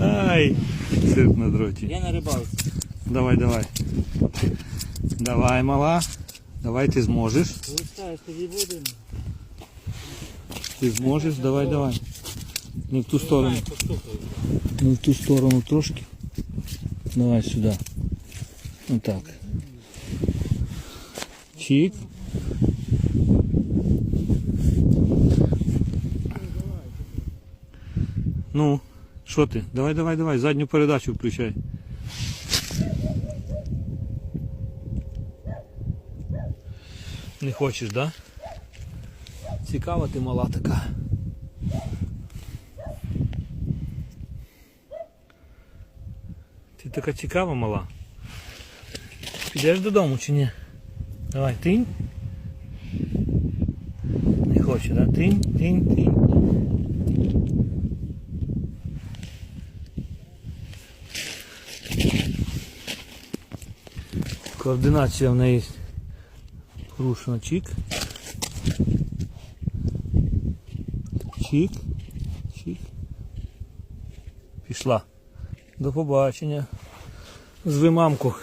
Ай, цирк на дроті. Я на рибалці. Давай, давай. Давай, мала. Давай, ти зможеш. Листаєш тоді воду. Ти зможеш, давай, давай. Не в ту сторону. Знаю, постукаю. Ну в ту сторону трошки. Давай сюди. Отак. Чик. Ну, що ти? Давай, давай, давай, задню передачу включай. Не хочеш, да? Цікава ти мала така. Ти така цікава мала. Підеш додому чи ні? Давай, тинь. Не хоче, да? Тинь, тинь, тинь. Координація в неї порушена. Чик. Чік. Чік. Пішла. До побачення. З мамку.